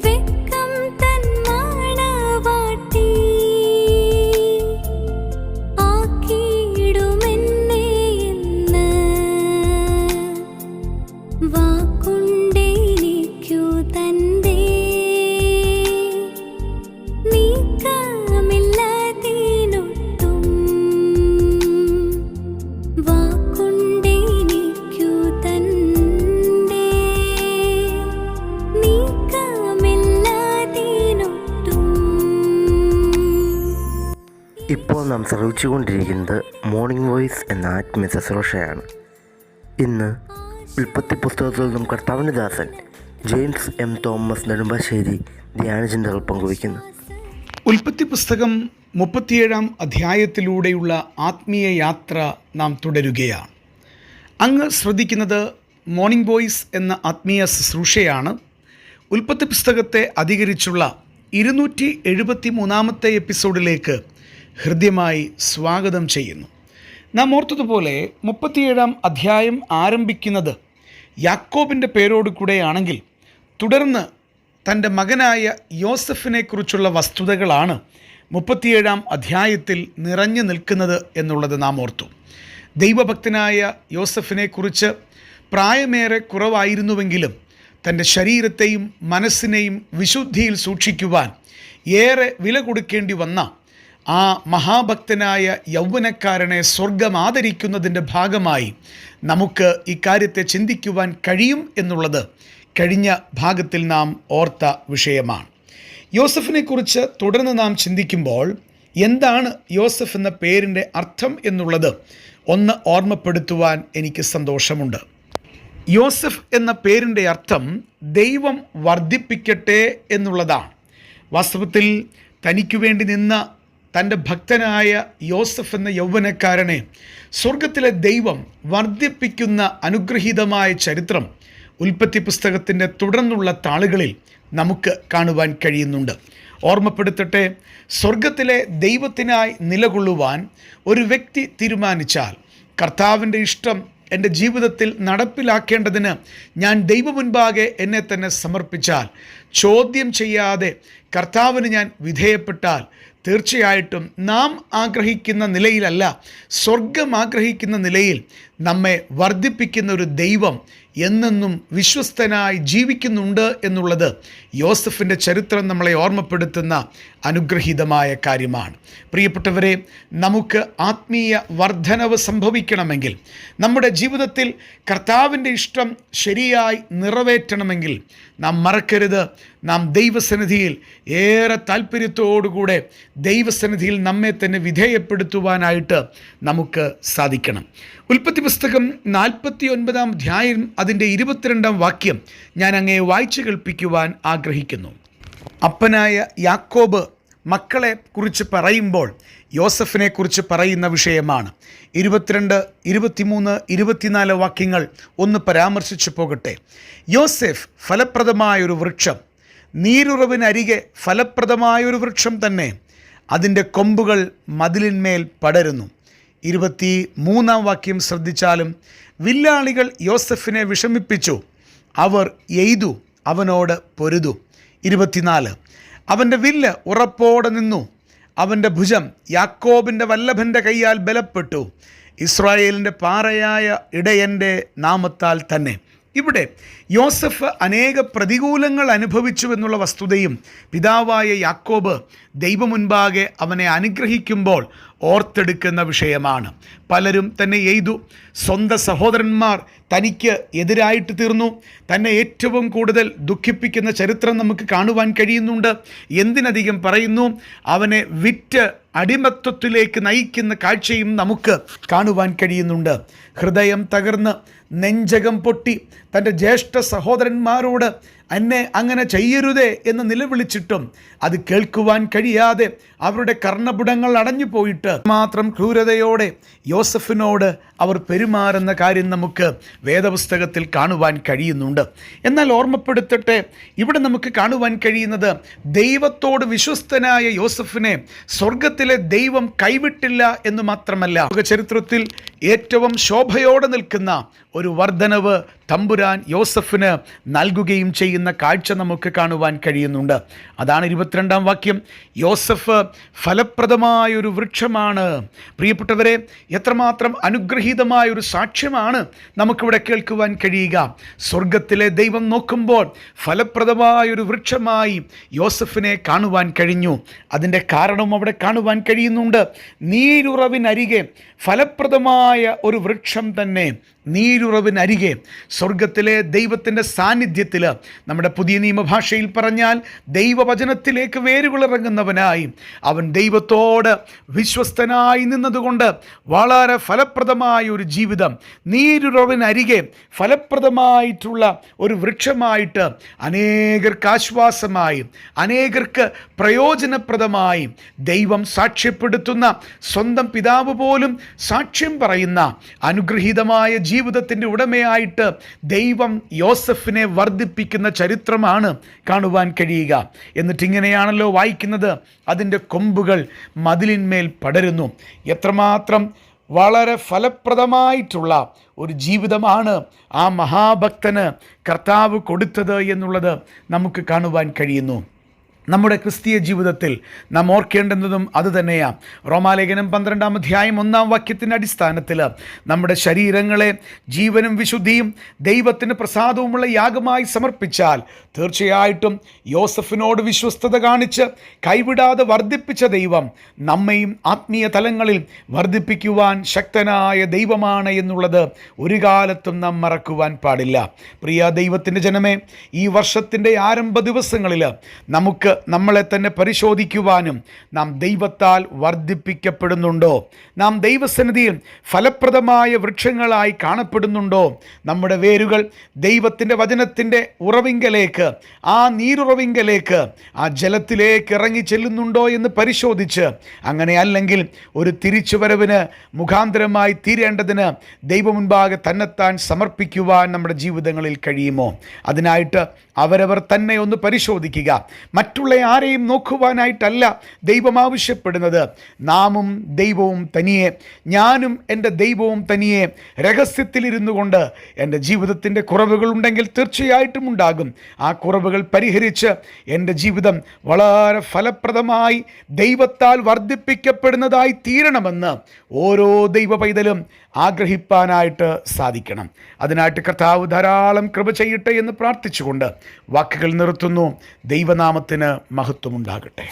Vika. നാം ശ്രവിച്ചുകൊണ്ടിരിക്കുന്നത് morning voice എന്ന ആത്മീയ ശുശ്രൂഷയാണ്. ഇന്ന് ഉൽപ്പത്തി പുസ്തകത്തിൽ നിന്നും കർത്താവിന്റെ ദാസൻ ജെയിംസ് എം തോമസ് നെടുമ്പാശ്ശേരി ധ്യാനചിന്തകൾ പങ്കുവയ്ക്കുന്നു. ഉൽപ്പത്തി പുസ്തകം മുപ്പത്തിയേഴാം അധ്യായത്തിലൂടെയുള്ള ആത്മീയ യാത്ര നാം തുടരുകയാണ്. അങ്ങ് ശ്രദ്ധിക്കുന്നത് മോർണിംഗ് വോയിസ് എന്ന ആത്മീയ ശുശ്രൂഷയാണ്. ഉൽപ്പത്തി പുസ്തകത്തെ അധികരിച്ചുള്ള ഇരുന്നൂറ്റി എഴുപത്തി മൂന്നാമത്തെ എപ്പിസോഡിലേക്ക് ഹൃദ്യമായി സ്വാഗതം ചെയ്യുന്നു. നാം ഓർത്തതുപോലെ മുപ്പത്തിയേഴാം അധ്യായം ആരംഭിക്കുന്നത് യാക്കോബിന്റെ പേരോട് കൂടെയാണെങ്കിൽ തുടർന്ന് തന്റെ മകനായ യോസഫിനെക്കുറിച്ചുള്ള വസ്തുതകളാണ് മുപ്പത്തിയേഴാം അധ്യായത്തിൽ നിറഞ്ഞു നിൽക്കുന്നത് എന്നുള്ളത് നാം ഓർത്തു. ദൈവഭക്തനായ യോസഫിനെക്കുറിച്ച് പ്രായമേറെ കുറവായിരുന്നുവെങ്കിലും തന്റെ ശരീരത്തെയും മനസ്സിനെയും വിശുദ്ധിയിൽ സൂക്ഷിക്കുവാൻ ഏറെ വില കൊടുക്കേണ്ടി വന്ന ആ മഹാഭക്തനായ യൗവനക്കാരനെ സ്വർഗം ആദരിക്കുന്നതിന്റെ ഭാഗമായി നമുക്ക് ഇക്കാര്യത്തെ ചിന്തിക്കുവാൻ കഴിയും എന്നുള്ളത് കഴിഞ്ഞ ഭാഗത്തിൽ നാം ഓർത്ത വിഷയമാണ്. യോസഫിനെക്കുറിച്ച് തുടർന്ന് നാം ചിന്തിക്കുമ്പോൾ എന്താണ് യോസഫ് എന്ന പേരിന്റെ അർത്ഥം എന്നുള്ളത് ഒന്ന് ഓർമ്മപ്പെടുത്തുവാൻ എനിക്ക് സന്തോഷമുണ്ട്. യോസഫ് എന്ന പേരിന്റെ അർത്ഥം ദൈവം വർദ്ധിപ്പിക്കട്ടെ എന്നുള്ളതാണ്. വാസ്തവത്തിൽ തനിക്കു വേണ്ടി നിന്ന തന്റെ ഭക്തനായ യോസഫ് എന്ന യൗവനക്കാരനെ സ്വർഗത്തിലെ ദൈവം വർദ്ധിപ്പിക്കുന്ന അനുഗ്രഹീതമായ ചരിത്രം ഉൽപ്പത്തി പുസ്തകത്തിന്റെ തുടർന്നുള്ള താളുകളിൽ നമുക്ക് കാണുവാൻ കഴിയുന്നുണ്ട്. ഓർമ്മപ്പെടുത്തട്ടെ സ്വർഗത്തിലെ ദൈവത്തിനായി നിലകൊള്ളുവാൻ ഒരു വ്യക്തി തീരുമാനിച്ചാൽ കർത്താവിന്റെ ഇഷ്ടം എന്റെ ജീവിതത്തിൽ നടപ്പിലാക്കേണ്ടതിന് ഞാൻ ദൈവമുൻപാകെ എന്നെ തന്നെ സമർപ്പിച്ചാൽ ചോദ്യം ചെയ്യാതെ കർത്താവിന് ഞാൻ വിധേയപ്പെട്ടാൽ തീർച്ചയായിട്ടും നാം ആഗ്രഹിക്കുന്ന നിലയിലല്ല സ്വർഗം ആഗ്രഹിക്കുന്ന നിലയിൽ നമ്മെ വർദ്ധിപ്പിക്കുന്ന ഒരു ദൈവം എന്നെന്നും വിശ്വസ്തനായി ജീവിക്കുന്നുണ്ട് എന്നുള്ളത് യോസഫിന്റെ ചരിത്രം നമ്മളെ ഓർമ്മപ്പെടുത്തുന്ന അനുഗ്രഹീതമായ കാര്യമാണ്. പ്രിയപ്പെട്ടവരെ നമുക്ക് ആത്മീയ വർധനവ് സംഭവിക്കണമെങ്കിൽ നമ്മുടെ ജീവിതത്തിൽ കർത്താവിന്റെ ഇഷ്ടം ശരിയായി നിറവേറ്റണമെങ്കിൽ നാം മറക്കരുത്. നാം ദൈവസന്നിധിയിൽ ഏറെ താല്പര്യത്തോടുകൂടെ ദൈവസന്നിധിയിൽ നമ്മെ തന്നെ വിധേയപ്പെടുത്തുവാനായിട്ട് നമുക്ക് സാധിക്കണം. ഉൽപ്പത്തി പുസ്തകം നാൽപ്പത്തി ഒൻപതാം അധ്യായം അതിന്റെ ഇരുപത്തിരണ്ടാം വാക്യം ഞാൻ അങ്ങേ വായിച്ചു കേൾപ്പിക്കുവാൻ ആഗ്രഹിക്കുന്നു. അപ്പനായ യാക്കോബ് മക്കളെ കുറിച്ച് പറയുമ്പോൾ യോസഫിനെ കുറിച്ച് പറയുന്ന വിഷയമാണ്. ഇരുപത്തിരണ്ട് ഇരുപത്തിമൂന്ന് ഇരുപത്തിനാല് വാക്യങ്ങൾ ഒന്ന് പരാമർശിച്ചു പോകട്ടെ. യോസെഫ് ഫലപ്രദമായൊരു വൃക്ഷം നീരുറവിനരികെ ഫലപ്രദമായൊരു വൃക്ഷം തന്നെ അതിന്റെ കൊമ്പുകൾ മതിലിന്മേൽ പടരുന്നു. ഇരുപത്തി മൂന്നാം വാക്യം ശ്രദ്ധിച്ചാലും വില്ലാളികൾ യോസഫിനെ വിഷമിപ്പിച്ചു. അവർ എയ്തു അവനോട് പൊരുതു. ഇരുപത്തിനാല് അവന്റെ വില്ല് ഉറപ്പോടെ നിന്നു. അവന്റെ ഭുജം യാക്കോബിന്റെ വല്ലഭന്റെ കൈയാൽ ബലപ്പെട്ടു. ഇസ്രായേലിന്റെ പാറയായ ഇടയന്റെ നാമത്താൽ തന്നെ. ഇവിടെ യോസഫ് അനേക പ്രതികൂലങ്ങൾ അനുഭവിച്ചു എന്നുള്ള വസ്തുതയും പിതാവായ യാക്കോബ് ദൈവമുൻപാകെ അവനെ അനുഗ്രഹിക്കുമ്പോൾ ഓർത്തെടുക്കുന്ന വിഷയമാണ്. പലരും തന്നെ എയ്തു സ്വന്തം സഹോദരന്മാർ തനിക്ക് എതിരായിട്ട് തീർന്നു. തന്നെ ഏറ്റവും കൂടുതൽ ദുഃഖിപ്പിക്കുന്ന ചരിത്രം നമുക്ക് കാണുവാൻ കഴിയുന്നുണ്ട്. എന്തിനധികം പറയുന്നു? അവനെ വിറ്റ് അടിമത്വത്തിലേക്ക് നയിക്കുന്ന കാഴ്ചയും നമുക്ക് കാണുവാൻ കഴിയുന്നുണ്ട്. ഹൃദയം തകർന്ന് നെഞ്ചകം പൊട്ടി തന്റെ ജ്യേഷ്ഠ സഹോദരന്മാരോട് എന്നെ അങ്ങനെ ചെയ്യരുതേ എന്ന് നിലവിളിച്ചിട്ടും അത് കേൾക്കുവാൻ കഴിയാതെ അവരുടെ കർണപുടങ്ങൾ അടഞ്ഞു പോയിട്ട് മാത്രം ക്രൂരതയോടെ യോസഫിനോട് അവർ പെരുമാറുന്ന കാര്യം നമുക്ക് വേദപുസ്തകത്തിൽ കാണുവാൻ കഴിയുന്നുണ്ട്. എന്നാൽ ഓർമ്മപ്പെടുത്തട്ടെ ഇവിടെ നമുക്ക് കാണുവാൻ കഴിയുന്നത് ദൈവത്തോട് വിശ്വസ്തനായ യോസഫിനെ സ്വർഗത്തിലെ ദൈവം കൈവിട്ടില്ല എന്ന് മാത്രമല്ല ചരിത്രത്തിൽ ഏറ്റവും ശോഭയോടെ നിൽക്കുന്ന ഒരു വർധനവ് തമ്പുരാൻ യോസഫിന് നൽകുകയും ചെയ്യുന്ന കാഴ്ച നമുക്ക് കാണുവാൻ കഴിയുന്നുണ്ട്. അതാണ് ഇരുപത്തിരണ്ടാം വാക്യം യോസഫ് ഫലപ്രദമായൊരു വൃക്ഷമാണ്. പ്രിയപ്പെട്ടവരെ എത്രമാത്രം അനുഗ്രഹീതമായൊരു സാക്ഷ്യമാണ് നമുക്കിവിടെ കേൾക്കുവാൻ കഴിയുക. സ്വർഗത്തിലെ ദൈവം നോക്കുമ്പോൾ ഫലപ്രദമായൊരു വൃക്ഷമായി യോസഫിനെ കാണുവാൻ കഴിഞ്ഞു. അതിന്റെ കാരണവും അവിടെ കാണുവാൻ കഴിയുന്നുണ്ട്. നീരുറവിനരികെ ഫലപ്രദമായ ഒരു വൃക്ഷം തന്നെ നീരുറവിനരികെ സ്വർഗത്തിലെ ദൈവത്തിന്റെ സാന്നിധ്യത്തിൽ നമ്മുടെ പുതിയ നിയമഭാഷയിൽ പറഞ്ഞാൽ ദൈവവചനത്തിലേക്ക് വേരുകളിറങ്ങുന്നവനായി അവൻ ദൈവത്തോട് വിശ്വസ്തനായി നിന്നതുകൊണ്ട് വളരെ ഫലപ്രദമായ ഒരു ജീവിതം നീരുറവിനരികെ ഫലപ്രദമായിട്ടുള്ള ഒരു വൃക്ഷമായിട്ട് അനേകർക്ക് ആശ്വാസമായി അനേകർക്ക് പ്രയോജനപ്രദമായി ദൈവം സാക്ഷ്യപ്പെടുത്തുന്ന സ്വന്തം പിതാവ് പോലും സാക്ഷ്യം പറയുന്ന അനുഗ്രഹീതമായ ജീവിതത്തിന്റെ ഉടമയായിട്ട് ദൈവം യോസഫിനെ വർദ്ധിപ്പിക്കുന്ന ചരിത്രമാണ് കാണുവാൻ കഴിയുക. എന്നിട്ട് ഇങ്ങനെയാണല്ലോ വായിക്കുന്നത്. അതിന്റെ കൊമ്പുകൾ മതിലിന്മേൽ പടരുന്നു. എത്രമാത്രം വളരെ ഫലപ്രദമായിട്ടുള്ള ഒരു ജീവിതമാണ് ആ മഹാഭക്തന് കർത്താവ് കൊടുത്തത് എന്നുള്ളത് നമുക്ക് കാണുവാൻ കഴിയുന്നു. നമ്മുടെ ക്രിസ്തീയ ജീവിതത്തിൽ നാം ഓർക്കേണ്ടുന്നതും അതുതന്നെയാണ് റോമാലേഖനം പന്ത്രണ്ടാം അധ്യായം ഒന്നാം വാക്യത്തിന്റെ അടിസ്ഥാനത്തിൽ നമ്മുടെ ശരീരങ്ങളെ ജീവനും വിശുദ്ധിയും ദൈവത്തിന് പ്രസാദവുമുള്ള യാഗമായി സമർപ്പിച്ചാൽ തീർച്ചയായിട്ടും യോസഫിനോട് വിശ്വസ്തത കാണിച്ച് കൈവിടാതെ വർദ്ധിപ്പിച്ച ദൈവം നമ്മയും ആത്മീയ തലങ്ങളിൽ വർദ്ധിപ്പിക്കുവാൻ ശക്തനായ ദൈവമാണ് എന്നുള്ളത് ഒരു കാലത്തും നാം മറക്കുവാൻ പാടില്ല. പ്രിയ ദൈവത്തിന്റെ ജനമേ ഈ വർഷത്തിന്റെ ആരംഭ ദിവസങ്ങളിൽ നമുക്ക് നമ്മളെ തന്നെ പരിശോധിക്കുവാനും നാം ദൈവത്താൽ വർദ്ധിപ്പിക്കപ്പെടുന്നുണ്ടോ? നാം ദൈവസന്നിധിയിൽ ഫലപ്രദമായ വൃക്ഷങ്ങളായി കാണപ്പെടുന്നുണ്ടോ? നമ്മുടെ വേരുകൾ ദൈവത്തിന്റെ വചനത്തിന്റെ ഉറവിങ്കലേക്ക് ആ നീരുറവിങ്കലേക്ക് ആ ജലത്തിലേക്ക് ഇറങ്ങി ചെല്ലുന്നുണ്ടോ എന്ന് പരിശോധിച്ച് അങ്ങനെ അല്ലെങ്കിൽ ഒരു തിരിച്ചുവരവിന് മുഖാന്തരമായി തീരേണ്ടതിന് ദൈവമുൻപാകെ തന്നെത്താൻ സമർപ്പിക്കുവാൻ നമ്മുടെ ജീവിതങ്ങളിൽ കഴിയുമോ? അതിനായിട്ട് അവരവർ തന്നെ ഒന്ന് പരിശോധിക്കുക. മറ്റുള്ള ആരെയും നോക്കുവാനായിട്ടല്ല ദൈവം ആവശ്യപ്പെടുന്നത്. നാമും ദൈവവും തനിയെ. ഞാനും എന്റെ ദൈവവും തനിയെ രഹസ്യത്തിലിരുന്നു കൊണ്ട് എന്റെ ജീവിതത്തിന്റെ കുറവുകളുണ്ടെങ്കിൽ തീർച്ചയായിട്ടും ഉണ്ടാകും. ആ കുറവുകൾ പരിഹരിച്ച് എന്റെ ജീവിതം വളരെ ഫലപ്രദമായി ദൈവത്താൽ വർദ്ധിപ്പിക്കപ്പെടുന്നതായി തീരണമെന്ന് ഓരോ ദൈവ പൈതലും ആഗ്രഹിപ്പാനായിട്ട് സാധിക്കണം. അതിനായിട്ട് കർത്താവ് ധാരാളം കൃപ ചെയ്യട്ടെ എന്ന് പ്രാർത്ഥിച്ചുകൊണ്ട് വാക്കുകൾ നിർത്തുന്നു. ദൈവനാമത്തിന് മഹത്വമുണ്ടാകട്ടെ.